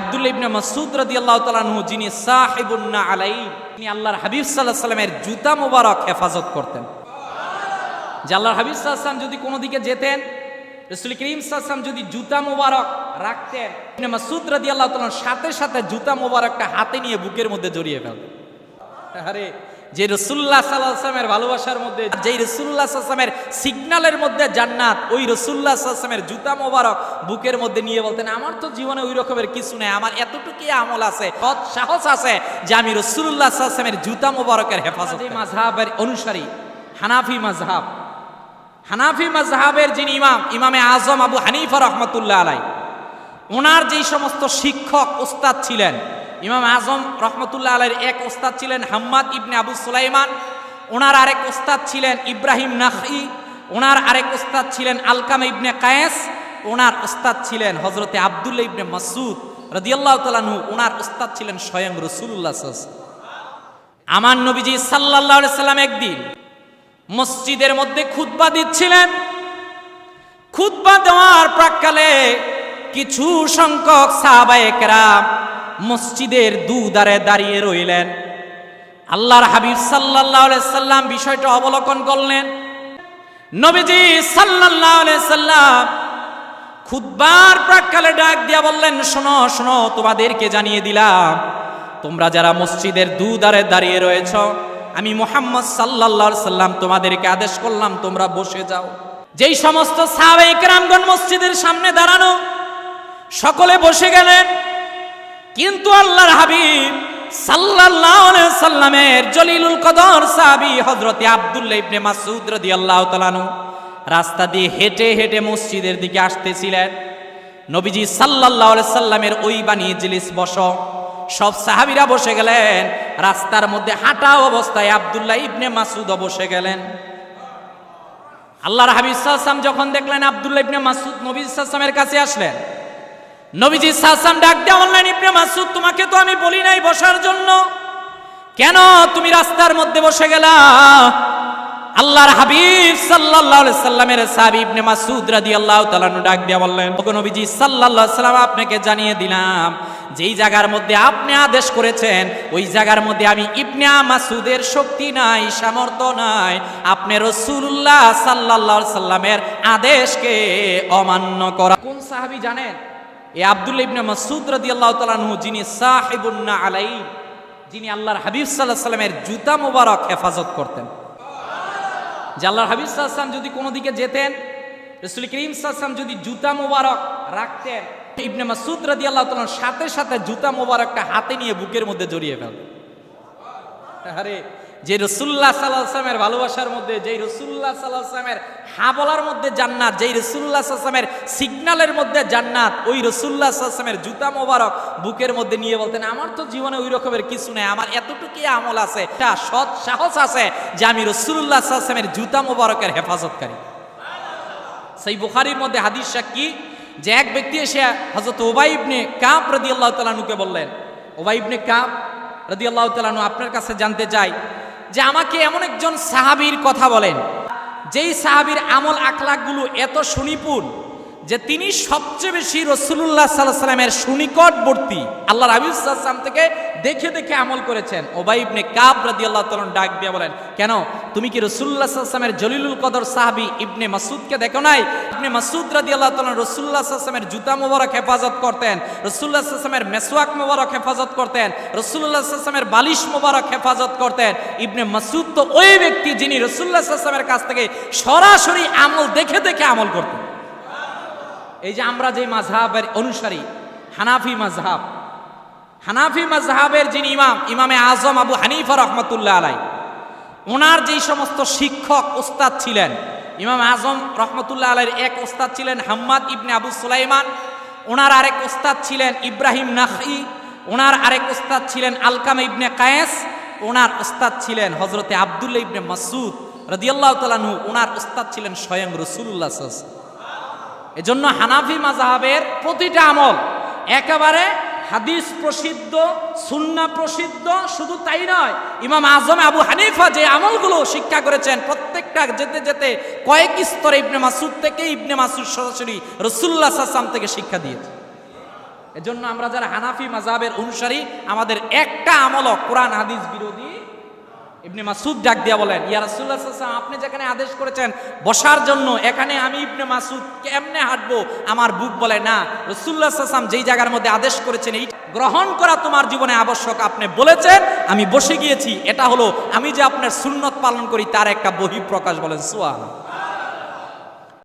আব্দুল্লাহ ইবনে মাসুদ রাদিয়াল্লাহু তাআলা আনহু, যিনি সাহিবুন্না আলাই তিনি আল্লাহর হাবিব সাল্লাল্লাহু সাল্লামের জুতা মোবারক হেফাজত করতেন। যে আল্লাহর হাবিব সাল্লাল্লাহু যদি কোনো দিকে যেতেন, রাসূল করিম সাল্লাল্লাহু যদি জুতা মোবারক রাখতেন, ইবনে মাসুদ রাদিয়াল্লাহু তাআলা সাথে সাথে জুতা মোবারকটা হাতে নিয়ে বুকের মধ্যে জড়িয়ে ফেলতেন। আরে যে রসুল্লাহ সাল্লামের ভালোবাসার মধ্যে যে রসুল্লাহ সাল্লামের সিগনালের মধ্যে জান্নাত ওই রসুল্লাহ সাল্লামের জুতা মোবারক বুকের মধ্যে নিয়ে বলতেন আমার তো জীবনে ওই রকমের কিছু নেই আমার এতটুকুই আমল আছে সৎ সাহস আছে যে আমি রসুল্লাহ সাল্লামের জুতা মোবারকের হেফাজত মাঝহাবের অনুসারী হানাফি মাঝহাব হানাফি মাঝহাবের যিনি ইমাম ইমামে আজম আবু হানিফা রহমতুল্লাহ আলাই ওনার যেই সমস্ত শিক্ষক ওস্তাদ ছিলেন ইমাম আজম রহমতুল্লাহ আলের এক ওস্তাদ ছিলেন হাম্মাদ ইবনে আবু সুলাইমান, ওনার আরেক ওস্তাদ ছিলেন ইব্রাহিম নাখি ওনার আরেক ওস্তাদ ছিলেন আলকাম ইবনে কায়েস, ওনার ওস্তাদ ছিলেন হজরতে আবদুল্লাহ ইবনে মাসুদ রদিয়াল্লাহ তালানহু ওনার ওস্তাদ ছিলেন স্বয়ং রসুল্লাহ আমার নবীজি সাল্লাহ সাল্লাম একদিন মসজিদের মধ্যে খুতবা দিচ্ছিলেন। খুতবা দেওয়ার প্রাককালে কিছু সংখ্যক সাহাবায়েকরাম মসজিদের দুদারে দাঁড়িয়ে রইলেন। আল্লাহর হাবিব আলাইহি সাল্লাম বিষয়টা অবলোকন করলেন। নবীজি আলাইহি সাল্লাম খুতবার প্রাককালে ডাক দিয়া বললেন, শোনো শোনো, তোমাদেরকে জানিয়ে দিলাম, তোমরা যারা মসজিদের দুদারে দাঁড়িয়ে রয়েছ, আমি মোহাম্মদ আলাইহি সাল্লাম তোমাদেরকে আদেশ করলাম, তোমরা বসে যাও। যেই সমস্ত সাহাবে একরামগণ মসজিদের সামনে দাঁড়ানো, সকলে বসে গেলেন। কিন্তু আল্লাহর হাবিব সাল্লাল্লাহু সাল্লামের জলিলুল কদর সাহাবী হযরতে আব্দুল্লাহ ইবনে মাসউদ রাদিয়াল্লাহু তাআলা রাস্তা দিয়ে হেঁটে হেঁটে মসজিদের দিকে আসতেছিলেন। নবীজি সাল্লাল্লাহু আলাইহি সাল্লামের ওই বাণী জিলিস বস। সব সাহাবীরা বসে গেলেন। রাস্তার মধ্যে হাঁটা অবস্থায় আব্দুল্লাহ ইবনে মাসুদ বসে গেলেন। আল্লাহর হাবিব সাল্লাম যখন দেখলেন আব্দুল্লাহ ইবনে মাসুদ নবী সাল্লামের কাছে আসলেন নবীজি সাসাম ডাক দেওয়া অনলাইন ইবনে মাসুদ তোমাকে তো আমি বলি নাই বসার জন্য। কেন তুমি রাস্তার মধ্যে বসে গেলা? আল্লাহর হাবিব সাল্লাল্লাহু আলাইহি সাল্লামের সাহাবী ইবনে মাসুদ রাদিয়াল্লাহু তাআলা ডাক দিয়া বললেন, ওগো নবীজি সাল্লাল্লাহু আলাইহি সাল্লাম, আপনাকে জানিয়ে দিলাম, যেই জায়গার মধ্যে আপনি আদেশ করেছেন, ওই জায়গার মধ্যে আমি ইবনে মাসুদের শক্তি নাই, সামর্থ্য নাই। আপনি রাসূলুল্লাহ সাল্লাল্লাহু আলাইহি সাল্লামের আদেশকে অমান্য করা। কোন সাহাবী জানেন? এ আব্দুল্লাহ ইবনে মাসুদ রাদিয়াল্লাহু তাআলা আনহু, যিনি সাহিবুন্না আলাই যিনি আল্লাহর হাবিব আলাইহি সাল্লামের জুতা মোবারক হেফাজত করতেন। যে আল্লাহর হাবিব সাল্লাম যদি কোনো দিকে যেতেন, রাসূল করিম সাল্লাম যদি জুতা মোবারক রাখতেন, ইবনে মাসুদ রাদিয়াল্লাহু তাআলার সাথে সাথে জুতা মোবারকটা হাতে নিয়ে বুকের মধ্যে জড়িয়ে ফেলতেন। আরে যে রসুল্লাহ সাল্লাহামের ভালোবাসার মধ্যে, যেই রসুল্লাহ সাল্লাহামের হাবলার মধ্যে জান্নাত, যেই রসুল্লাহ সাল্লামের সিগনালের মধ্যে জান্নাত, ওই রসুল্লাহ সাল্লামের জুতা মোবারক বুকের মধ্যে নিয়ে বলতেন, আমার তো জীবনে ওই রকমের কিছু নেই, আমার এতটুকুই আমল আছে এটা সৎ সাহস আছে যে আমি রসুল্লাহ সাল্লামের জুতা মোবারকের হেফাজতকারী। সেই বুখারির মধ্যে হাদিস কি? যে এক ব্যক্তি এসে হজরত ওবাইবনে কাপ রদি আল্লাহ তালানুকে বললেন ওবাইবনে কাপ রদি আল্লাহ তালানু আপনার কাছে জানতে চাই যে আমাকে এমন একজন সাহাবীর কথা বলেন, যেই সাহাবীর আমল আখলাকগুলো এত সুনিপুণ যে তিনি সবচেয়ে বেশি রসুল্লাহ সাল্লাহ সাল্লামের সুনিকটবর্তী আল্লাহ রাবিউসাল্লাম থেকে দেখে দেখে আমল করেছেন। ওবাই ইবনে কাব রাদি আল্লাহ তালন ডাক দিয়ে বলেন, কেন? তুমি কি রসুল্লাহ সাল্লামের জলিলুল কদর সাহাবি ইবনে মাসুদকে দেখো নাই? ইবনে মাসুদ রাদি আল্লাহ তালন রসুল্লাহ সাল্লামের জুতা মোবারক হেফাজত করতেন রসুল্লাহ সাল্লামের মেসোয়াক মোবারক হেফাজত করতেন রসুল্লাহ সাল্লামের বালিশ মোবারক হেফাজত করতেন। ইবনে মাসুদ তো ওই ব্যক্তি যিনি রসুল্লাহ সাল্লামের কাছ থেকে সরাসরি আমল দেখে দেখে আমল করতেন। এই যে আমরা যে মাঝহাবের অনুসারী, হানাফি মাঝহাব হানাফি মাঝহাবের যিনি ইমাম, ইমামে আজম আবু হানিফা রহমতুল্লাহ আলাই ওনার যেই সমস্ত শিক্ষক ওস্তাদ ছিলেন ইমাম আজম রহমতুল্লাহ আলাইয়ের এক ওস্তাদ ছিলেন হাম্মাদ ইবনে আবু সুলাইমান, ওনার আরেক ওস্তাদ ছিলেন ইব্রাহিম নাখি ওনার আরেক ওস্তাদ ছিলেন আলকাম ইবনে কায়েস, ওনার ওস্তাদ ছিলেন হজরতে আবদুল্লাহ ইবনে মাসুদ রদিয়াল্লাহ তালানহু ওনার ওস্তাদ ছিলেন স্বয়ং রসুল্লাহ এজন্য হানাফি মাজাহাবের প্রতিটা আমল একেবারে হাদিস প্রসিদ্ধ, সুন্না প্রসিদ্ধ, শুধু তাই নয়, ইমাম আজম আবু হানিফা যে আমলগুলো শিক্ষা করেছেন, প্রত্যেকটা যেতে যেতে কয়েক স্তরে ইবনে মাসুদ থেকে ইবনে মাসুদ সরাসরি রসুল্লাহ সাসাম থেকে শিক্ষা দিয়েছে। এজন্য আমরা যারা হানাফি মাজাবের অনুসারী, আমাদের একটা আমল কোরআন, হাদিস বিরোধী ইবনে মাসুদ ডাক দিয়া বলেন ইয়া ওয়াসাল্লাম, আপনি যেখানে আদেশ করেছেন বসার জন্য এখানে আমি ইবনে মাসুদ কেমনে হাঁটবো? আমার বুক বলে না আলাইহি ওয়াসাল্লাম যেই জায়গার মধ্যে আদেশ করেছেন এই গ্রহণ করা তোমার জীবনে আবশ্যক। আপনি বলেছেন আমি বসে গিয়েছি এটা হলো আমি যে আপনার সুন্নত পালন করি তার একটা বহিঃপ্রকাশ বলেন সুবহানাল্লাহ।